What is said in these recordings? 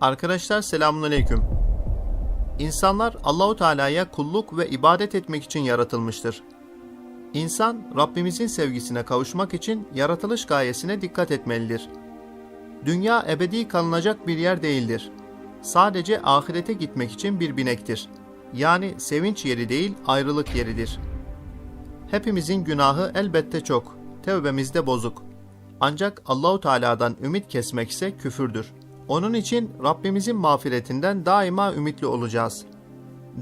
Arkadaşlar selamünaleyküm. İnsanlar Allahu Teala'ya kulluk ve ibadet etmek için yaratılmıştır. İnsan Rabbimizin sevgisine kavuşmak için yaratılış gayesine dikkat etmelidir. Dünya ebedi kalınacak bir yer değildir. Sadece ahirete gitmek için bir binektir. Yani sevinç yeri değil, ayrılık yeridir. Hepimizin günahı elbette çok, tevbemiz de bozuk. Ancak Allahu Teala'dan ümit kesmekse küfürdür. Onun için Rabbimizin mağfiretinden daima ümitli olacağız.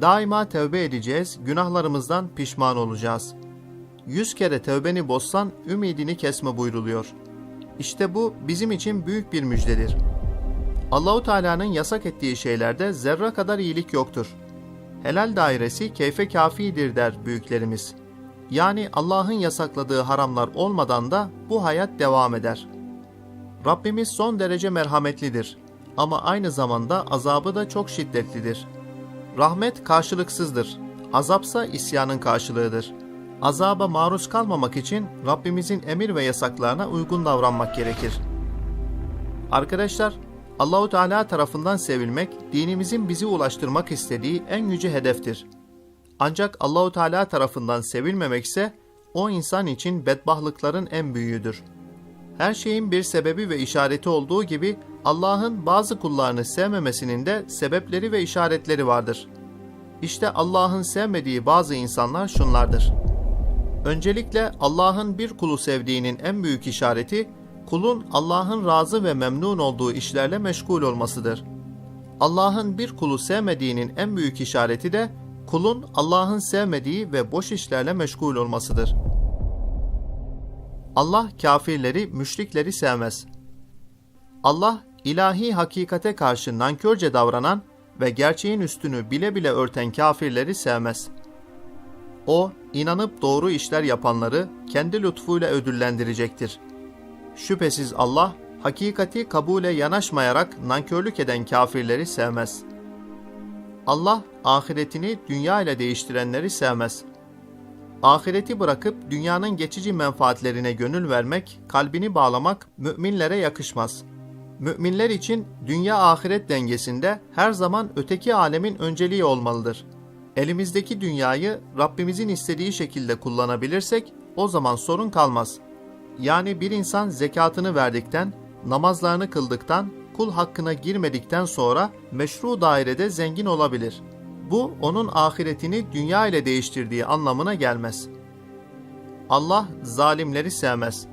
Daima tevbe edeceğiz, günahlarımızdan pişman olacağız. Yüz kere tevbeni bozsan ümidini kesme buyruluyor. İşte bu bizim için büyük bir müjdedir. Allahu Teala'nın yasak ettiği şeylerde zerre kadar iyilik yoktur. Helal dairesi keyfe kafidir der büyüklerimiz. Yani Allah'ın yasakladığı haramlar olmadan da bu hayat devam eder. Rabbimiz son derece merhametlidir ama aynı zamanda azabı da çok şiddetlidir. Rahmet karşılıksızdır, azapsa isyanın karşılığıdır. Azaba maruz kalmamak için Rabbimizin emir ve yasaklarına uygun davranmak gerekir. Arkadaşlar, Allahu Teala tarafından sevilmek dinimizin bizi ulaştırmak istediği en yüce hedeftir. Ancak Allahu Teala tarafından sevilmemek ise o insan için bedbahtlıkların en büyüğüdür. Her şeyin bir sebebi ve işareti olduğu gibi Allah'ın bazı kullarını sevmemesinin de sebepleri ve işaretleri vardır. İşte Allah'ın sevmediği bazı insanlar şunlardır. Öncelikle Allah'ın bir kulu sevdiğinin en büyük işareti kulun Allah'ın razı ve memnun olduğu işlerle meşgul olmasıdır. Allah'ın bir kulu sevmediğinin en büyük işareti de kulun Allah'ın sevmediği ve boş işlerle meşgul olmasıdır. Allah kafirleri, müşrikleri sevmez. Allah ilahi hakikate karşı nankörce davranan ve gerçeğin üstünü bile bile örten kafirleri sevmez. O, inanıp doğru işler yapanları kendi lütfuyla ödüllendirecektir. Şüphesiz Allah, hakikati kabule yanaşmayarak nankörlük eden kafirleri sevmez. Allah, ahiretini dünya ile değiştirenleri sevmez. Ahireti bırakıp dünyanın geçici menfaatlerine gönül vermek, kalbini bağlamak müminlere yakışmaz. Müminler için dünya ahiret dengesinde her zaman öteki alemin önceliği olmalıdır. Elimizdeki dünyayı Rabbimizin istediği şekilde kullanabilirsek o zaman sorun kalmaz. Yani bir insan zekatını verdikten, namazlarını kıldıktan, kul hakkına girmedikten sonra meşru dairede zengin olabilir. Bu onun ahiretini dünya ile değiştirdiği anlamına gelmez. Allah zalimleri sevmez.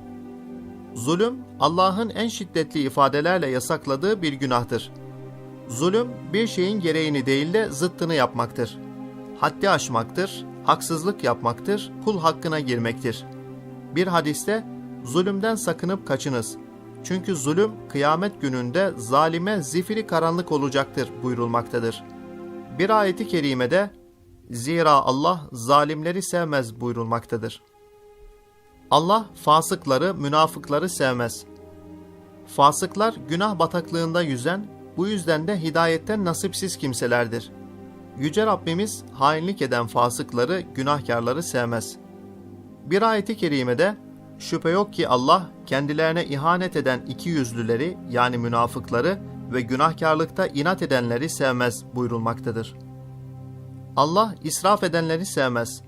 Zulüm Allah'ın en şiddetli ifadelerle yasakladığı bir günahtır. Zulüm bir şeyin gereğini değil de zıttını yapmaktır. Haddi aşmaktır, haksızlık yapmaktır, kul hakkına girmektir. Bir hadiste zulümden sakınıp kaçınız. Çünkü zulüm kıyamet gününde zalime zifiri karanlık olacaktır buyurulmaktadır. Bir ayeti kerimede zira Allah zalimleri sevmez buyurulmaktadır. Allah fasıkları, münafıkları sevmez. Fasıklar günah bataklığında yüzen, bu yüzden de hidayetten nasipsiz kimselerdir. Yüce Rabbimiz hainlik eden fasıkları, günahkarları sevmez. Bir ayeti kerimede şüphe yok ki Allah kendilerine ihanet eden iki yüzlüleri yani münafıkları ve günahkarlıkta inat edenleri sevmez buyurulmaktadır. Allah israf edenleri sevmez.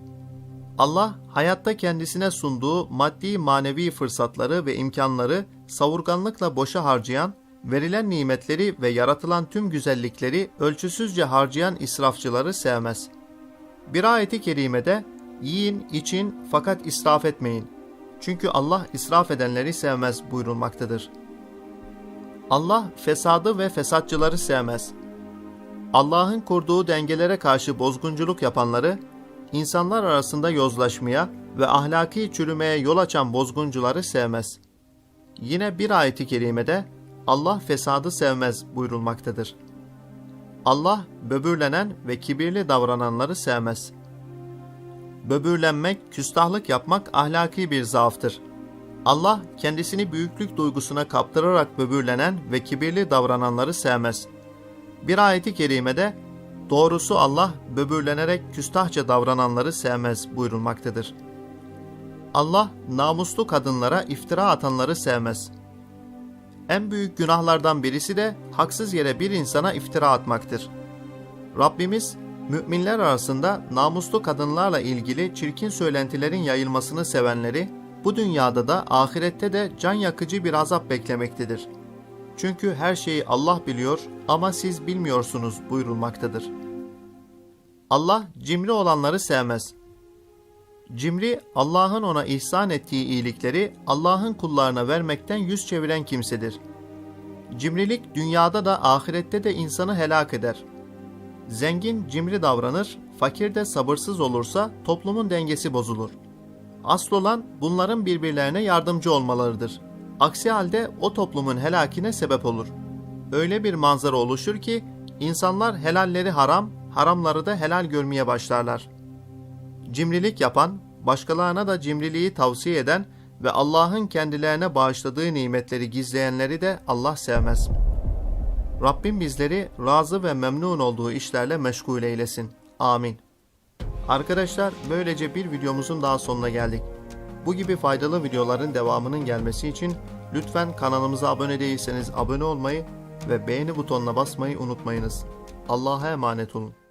Allah hayatta kendisine sunduğu maddi manevi fırsatları ve imkanları savurganlıkla boşa harcayan, verilen nimetleri ve yaratılan tüm güzellikleri ölçüsüzce harcayan israfçıları sevmez. Bir ayeti kerimede yiyin, için fakat israf etmeyin. Çünkü Allah israf edenleri sevmez buyurulmaktadır. Allah fesadı ve fesatçıları sevmez. Allah'ın kurduğu dengelere karşı bozgunculuk yapanları, insanlar arasında yozlaşmaya ve ahlaki çürümeye yol açan bozguncuları sevmez. Yine bir ayeti kerimede Allah fesadı sevmez buyurulmaktadır. Allah böbürlenen ve kibirli davrananları sevmez. Böbürlenmek, küstahlık yapmak ahlaki bir zaaftır. Allah kendisini büyüklük duygusuna kaptırarak böbürlenen ve kibirli davrananları sevmez. Bir ayeti kerimede doğrusu Allah böbürlenerek küstahça davrananları sevmez buyurulmaktadır. Allah namuslu kadınlara iftira atanları sevmez. En büyük günahlardan birisi de haksız yere bir insana iftira atmaktır. Rabbimiz müminler arasında namuslu kadınlarla ilgili çirkin söylentilerin yayılmasını sevenleri bu dünyada da ahirette de can yakıcı bir azap beklemektedir. Çünkü her şeyi Allah biliyor ama siz bilmiyorsunuz buyurulmaktadır. Allah cimri olanları sevmez. Cimri, Allah'ın ona ihsan ettiği iyilikleri Allah'ın kullarına vermekten yüz çeviren kimsedir. Cimrilik dünyada da ahirette de insanı helak eder. Zengin cimri davranır, fakir de sabırsız olursa toplumun dengesi bozulur. Asıl olan bunların birbirlerine yardımcı olmalarıdır. Aksi halde o toplumun helakine sebep olur. Öyle bir manzara oluşur ki insanlar helalleri haram, haramları da helal görmeye başlarlar. Cimrilik yapan, başkalarına da cimriliği tavsiye eden ve Allah'ın kendilerine bağışladığı nimetleri gizleyenleri de Allah sevmez. Rabbim bizleri razı ve memnun olduğu işlerle meşgul eylesin. Amin. Arkadaşlar böylece bir videomuzun daha sonuna geldik. Bu gibi faydalı videoların devamının gelmesi için lütfen kanalımıza abone değilseniz abone olmayı ve beğeni butonuna basmayı unutmayınız. Allah'a emanet olun.